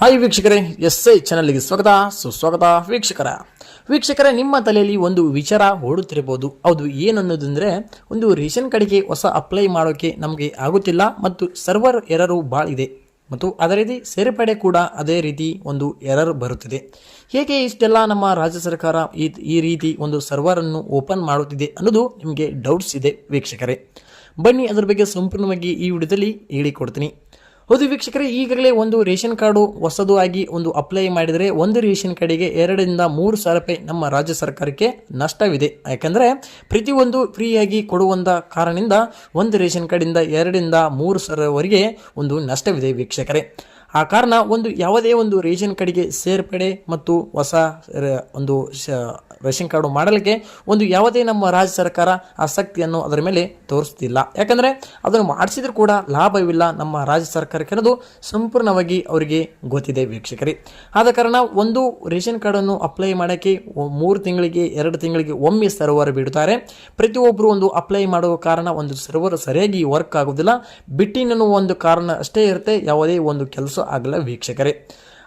Hi ವೀಕ್ಷಕರೇ S I ಚಾನಲ್ಗೆ ಸ್ವಾಗತ. ಸುಸ್ವಾಗತ ವೀಕ್ಷಕರ. ವೀಕ್ಷಕರೇ, ನಿಮ್ಮ ತಲೆಯಲ್ಲಿ ಒಂದು ವಿಚಾರ ಓಡುತ್ತಿರಬಹುದು. ಹೌದು, ಏನನ್ನೋದಂದರೆ, ಒಂದು ರೇಷನ್ ಕಾರ್ಡ್ಗೆ ಹೊಸ ಅಪ್ಲೈ ಮಾಡೋಕ್ಕೆ ನಮಗೆ ಆಗುತ್ತಿಲ್ಲ ಮತ್ತು ಸರ್ವರ್ ಎರರು ಭಾಳ ಇದೆ. ಮತ್ತು ಅದೇ ರೀತಿ ಸೇರ್ಪಡೆ ಕೂಡ ಅದೇ ರೀತಿ ಒಂದು ಎರರ್ ಬರುತ್ತಿದೆ. ಹೇಗೆ ಇಷ್ಟೆಲ್ಲ ನಮ್ಮ ರಾಜ್ಯ ಸರ್ಕಾರ ಈ ಈ ರೀತಿ ಒಂದು ಸರ್ವರನ್ನು ಓಪನ್ ಮಾಡುತ್ತಿದೆ ಅನ್ನೋದು ನಿಮಗೆ ಡೌಟ್ಸ್ ಇದೆ ವೀಕ್ಷಕರೇ. ಬನ್ನಿ, ಅದರ ಬಗ್ಗೆ ಸಂಪೂರ್ಣವಾಗಿ ಈ ವಿಡಿಯೋದಲ್ಲಿ ಹೇಳಿಕೊಡ್ತೀನಿ. ಹೌದು ವೀಕ್ಷಕರೇ, ಈಗಾಗಲೇ ಒಂದು ರೇಷನ್ ಕಾರ್ಡು ಹೊಸದು ಆಗಿ ಒಂದು ಅಪ್ಲೈ ಮಾಡಿದರೆ ಒಂದು ರೇಷನ್ ಕಾರ್ಡಿಗೆ ಎರಡರಿಂದ ಮೂರು ಸಾವಿರ ರೂಪಾಯಿ ನಮ್ಮ ರಾಜ್ಯ ಸರ್ಕಾರಕ್ಕೆ ನಷ್ಟವಿದೆ. ಯಾಕಂದರೆ ಪ್ರತಿಯೊಂದು ಫ್ರೀಯಾಗಿ ಕೊಡುವಂಥ ಕಾರಣದಿಂದ ಒಂದು ರೇಷನ್ ಕಾರ್ಡಿಂದ ಎರಡರಿಂದ ಮೂರು ಸಾವಿರವರೆಗೆ ಒಂದು ನಷ್ಟವಿದೆ ವೀಕ್ಷಕರೇ. ಆ ಕಾರಣ ಒಂದು ಯಾವುದೇ ಒಂದು ರೇಷನ್ ಕಾರ್ಡಿಗೆ ಸೇರ್ಪಡೆ ಮತ್ತು ಹೊಸ ಒಂದು ರೇಷನ್ ಕಾರ್ಡು ಮಾಡಲಿಕ್ಕೆ ಒಂದು ಯಾವುದೇ ನಮ್ಮ ರಾಜ್ಯ ಸರ್ಕಾರ ಆಸಕ್ತಿಯನ್ನು ಅದರ ಮೇಲೆ ತೋರಿಸ್ತಿಲ್ಲ. ಯಾಕಂದರೆ ಅದನ್ನು ಮಾಡಿಸಿದ್ರು ಕೂಡ ಲಾಭವಿಲ್ಲ ನಮ್ಮ ರಾಜ್ಯ ಸರ್ಕಾರಕ್ಕೆ ಅನ್ನೋದು ಸಂಪೂರ್ಣವಾಗಿ ಅವರಿಗೆ ಗೊತ್ತಿದೆ ವೀಕ್ಷಕರೇ. ಆದ ಕಾರಣ ಒಂದು ರೇಷನ್ ಕಾರ್ಡನ್ನು ಅಪ್ಲೈ ಮಾಡೋಕ್ಕೆ ಮೂರು ತಿಂಗಳಿಗೆ, ಎರಡು ತಿಂಗಳಿಗೆ ಒಮ್ಮೆ ಸರ್ವರ್ ಬಿಡುತ್ತಾರೆ ಪ್ರತಿಯೊಬ್ಬರು ಒಂದು ಅಪ್ಲೈ ಮಾಡುವ ಕಾರಣ ಒಂದು ಸರ್ವರ್ ಸರಿಯಾಗಿ ವರ್ಕ್ ಆಗೋದಿಲ್ಲ ಬಿಟ್ಟಿನ ಒಂದು ಕಾರಣ ಅಷ್ಟೇ ಇರುತ್ತೆ. ಯಾವುದೇ ಒಂದು ಕೆಲಸ ಆಗಲ್ಲ ವೀಕ್ಷಕರೇ.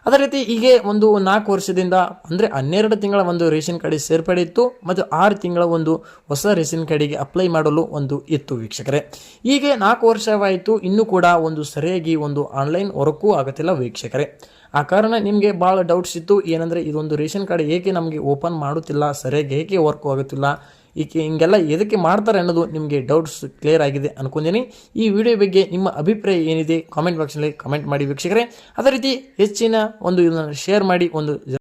ಅದೇ ರೀತಿ ಹೀಗೆ ಒಂದು ನಾಲ್ಕು ವರ್ಷದಿಂದ, ಅಂದರೆ ಹನ್ನೆರಡು ತಿಂಗಳ ಒಂದು ರೇಷನ್ ಕಾರ್ಡ್ ಸೇರ್ಪಡೆ ಇತ್ತು, ಮತ್ತು ಆರು ತಿಂಗಳ ಒಂದು ಹೊಸ ರೇಷನ್ ಕಾರ್ಡಿಗೆ ಅಪ್ಲೈ ಮಾಡಲು ಒಂದು ಇತ್ತು ವೀಕ್ಷಕರೇ. ಹೀಗೆ ನಾಲ್ಕು ವರ್ಷವಾಯಿತು, ಇನ್ನೂ ಕೂಡ ಒಂದು ಸರಿಯಾಗಿ ಒಂದು ಆನ್ಲೈನ್ ವರ್ಕೂ ಆಗುತ್ತಿಲ್ಲ ವೀಕ್ಷಕರೇ. ಆ ಕಾರಣ ನಿಮಗೆ ಭಾಳ ಡೌಟ್ಸ್ ಇತ್ತು, ಏನಂದರೆ ಇದೊಂದು ರೇಷನ್ ಕಾರ್ಡ್ ಏಕೆ ನಮಗೆ ಓಪನ್ ಮಾಡುತ್ತಿಲ್ಲ, ಸರಿಯಾಗಿ ಏಕೆ ವರ್ಕು ಆಗುತ್ತಿಲ್ಲ ಈಕೆ ಹಿಂಗೆಲ್ಲ ಎದಕ್ಕೆ ಮಾಡ್ತಾರೆ ಅನ್ನೋದು ನಿಮಗೆ ಡೌಟ್ಸ್ ಕ್ಲಿಯರ್ ಆಗಿದೆ ಅನ್ಕೊಂಡಿನಿ ಈ ವಿಡಿಯೋ ಬಗ್ಗೆ ನಿಮ್ಮ ಅಭಿಪ್ರಾಯ ಏನಿದೆ? ಕಾಮೆಂಟ್ ಬಾಕ್ಸ್ನಲ್ಲಿ ಕಮೆಂಟ್ ಮಾಡಿ ವೀಕ್ಷಕರೇ. ಅದೇ ರೀತಿ ಹೆಚ್ಚಿನ ಒಂದು ಇದನ್ನು ಶೇರ್ ಮಾಡಿ ಒಂದು